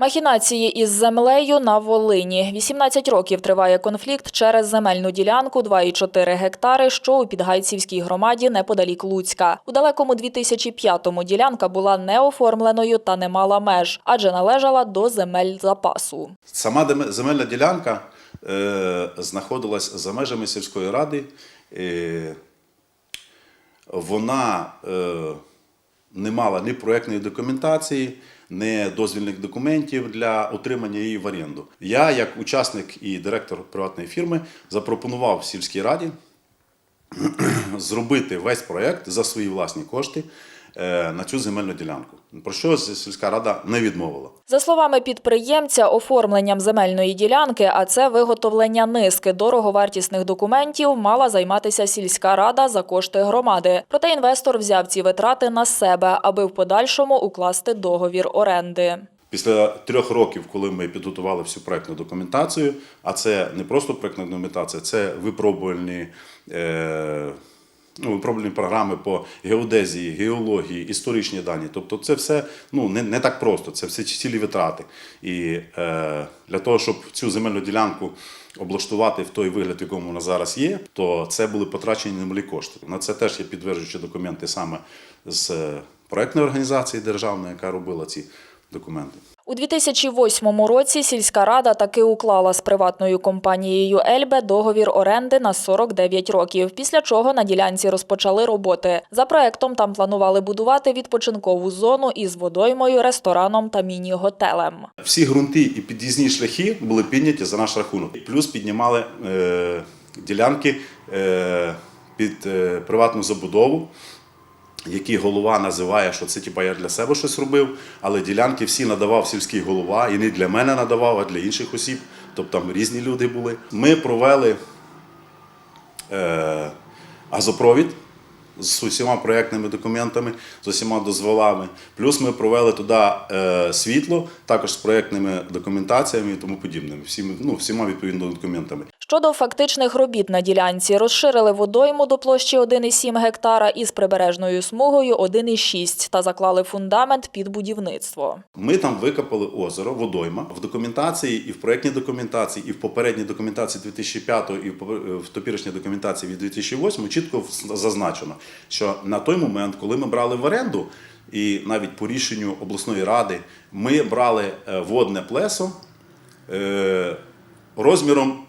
Махінації із землею на Волині. 18 років триває конфлікт через земельну ділянку 2,4 гектари, що у Підгайцівській громаді неподалік Луцька. У далекому 2005-му ділянка була неоформленою та не мала меж, адже належала до земель запасу. Сама земельна ділянка е, знаходилась за межами сільської ради. Е, вона е, не мала ні проєктної документації, ні дозвільних документів для отримання її в оренду. Я, як учасник і директор приватної фірми, запропонував сільській раді зробити весь проект за свої власні кошти на цю земельну ділянку. Про що сільська рада не відмовила. За словами підприємця, оформленням земельної ділянки, а це виготовлення низки дороговартісних документів, мала займатися сільська рада за кошти громади. Проте інвестор взяв ці витрати на себе, аби в подальшому укласти договір оренди. Після трьох років, коли ми підготували всю проектну документацію, а це не просто проектна документація, це випробувальні, е, ну, випробувальні програми по геодезії, геології, історичні дані. Тобто це все ну, не, не так просто, це все цілі витрати. І е, для того, щоб цю земельну ділянку облаштувати в той вигляд, в якому вона зараз є, то це були потрачені немалі кошти. На це теж є підтверджуючі документи саме з е, проектної організації державної, яка робила ці документи. У 2008 році сільська рада таки уклала з приватною компанією Ельбе договір оренди на 49 років, після чого на ділянці розпочали роботи. За проектом там планували будувати відпочинкову зону із водоймою, рестораном та міні-готелем. Всі ґрунти і під'їзні шляхи були підняті за наш рахунок. Плюс піднімали е, ділянки е, під е, приватну забудову, які голова називає, що це типу, я для себе щось робив, але ділянки всі надавав сільський голова, і не для мене надавав, а для інших осіб. Тобто там різні люди були. Ми провели е, газопровід з усіма проєктними документами, з усіма дозволами. Плюс ми провели туди е, світло, також з проєктними документаціями і тому подібним, всіма, ну, всіма відповідними документами. Щодо фактичних робіт на ділянці, розширили водойму до площі 1,7 гектара із прибережною смугою 1,6 та заклали фундамент під будівництво. Ми там викопали озеро, водойма в документації, і в проєктній документації, і в попередній документації 2005 і в в тепірішній документації від 2008 чітко зазначено, що на той момент, коли ми брали в оренду, і навіть по рішенню обласної ради, ми брали е, водне плесо е, розміром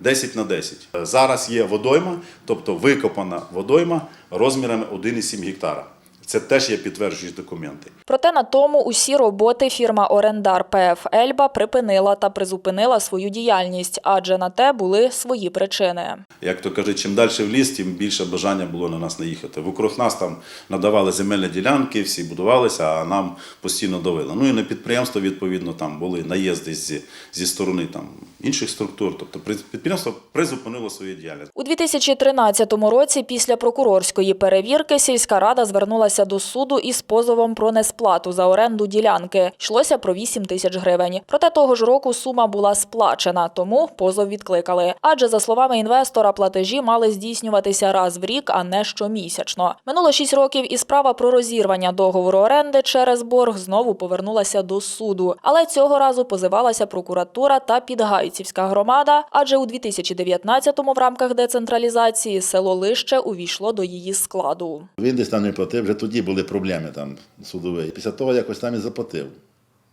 10 на 10. Е, Зараз є водойма, тобто викопана водойма розмірами 1,7 гектара. Це теж є підтверджуючі документи. Проте на тому усі роботи фірма Орендар ПФ Ельба припинила та призупинила свою діяльність, адже на те були свої причини. Як то кажуть, чим далі в ліс, тим більше бажання було на нас наїхати. Вокруг нас там надавали земельні ділянки, всі будувалися, а нам постійно давили. Ну і на підприємство, відповідно, там були наїзди зі, зі сторони там, інших структур. Тобто при- підприємство призупинило свою діяльність. У 2013 році, після прокурорської перевірки, сільська рада звернулася до суду із позовом про несплату за оренду ділянки. Йшлося про 8 тисяч гривень. Проте того ж року сума була сплачена, тому позов відкликали. Адже за словами інвестора, платежі мали здійснюватися раз в рік, а не щомісячно. Минуло 6 років, і справа про розірвання договору оренди через борг знову повернулася до суду. Але цього разу позивалася прокуратура та Підгайцівська громада, адже у 2019-му в рамках децентралізації село Лище увійшло до її складу. Він десь там не платив, вже тоді були проблеми там судові. Після того якось там і заплатив.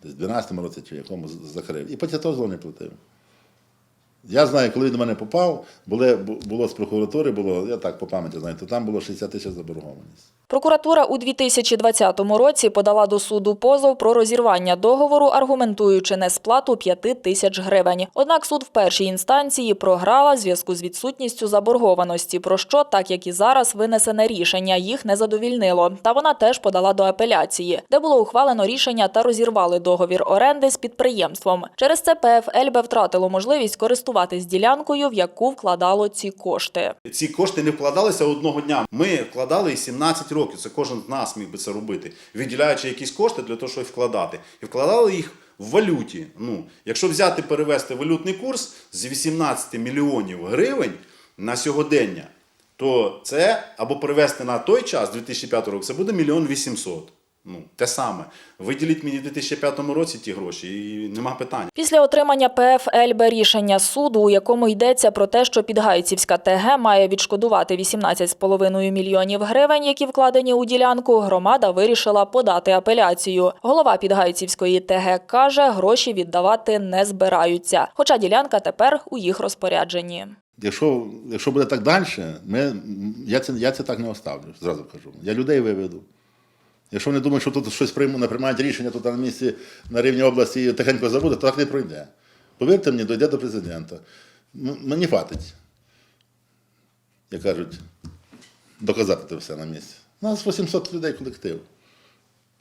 Десь в 12-му році чи якому закрив. І після того знову не платив. Я знаю, коли він до мене попав, були, бу- було з прокуратури, було, я так по пам'яті знаю, то там було 60 тисяч заборгованість. Прокуратура у 2020 році подала до суду позов про розірвання договору, аргументуючи несплату 5 тисяч гривень. Однак суд в першій інстанції програла в зв'язку з відсутністю заборгованості, про що, так як і зараз, винесене рішення їх не задовільнило. Та вона теж подала до апеляції, де було ухвалено рішення та розірвали договір оренди з підприємством. Через це ПФ Ельбе втратило можливість користуватись ділянкою, в яку вкладало ці кошти. Ці кошти не вкладалися одного дня. Ми вкладали 17 років. Це кожен з нас міг би це робити, виділяючи якісь кошти для того, щоб вкладати. І вкладали їх в валюті. Ну, якщо взяти перевести валютний курс з 18 мільйонів гривень на сьогодення, то це або перевести на той час, 2005 рік, це буде мільйон 800. Ну, те саме. Виділіть мені в 2005 році ті гроші, і нема питань. Після отримання ПФЛБ рішення суду, у якому йдеться про те, що Підгайцівська ТГ має відшкодувати 18,5 мільйонів гривень, які вкладені у ділянку, громада вирішила подати апеляцію. Голова Підгайцівської ТГ каже, гроші віддавати не збираються, хоча ділянка тепер у їх розпорядженні. Якщо, якщо буде так далі, ми, я, це, я це так не оставлю, зразу кажу. Я людей виведу. Якщо вони думають, що тут щось приймуть, приймають рішення тут на місці на рівні області тихенько забуде, то так не пройде. Повірте мені, дойде до президента. Мені хватить, як кажуть, доказати це все на місці. У нас 800 людей колектив.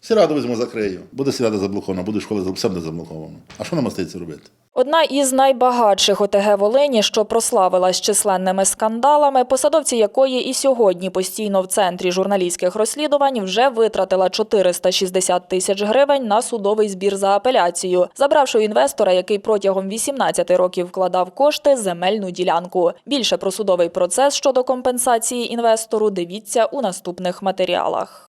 Сіраду візьму, закрию. Буде сірада заблокована, буде школа все буде заблоковано. А що нам остається робити? Одна із найбагатших ОТГ Волині, що прославилась численними скандалами, посадовці якої і сьогодні постійно в центрі журналістських розслідувань вже витратила 460 тисяч гривень на судовий збір за апеляцію, забравши у інвестора, який протягом 18 років вкладав кошти, земельну ділянку. Більше про судовий процес щодо компенсації інвестору дивіться у наступних матеріалах.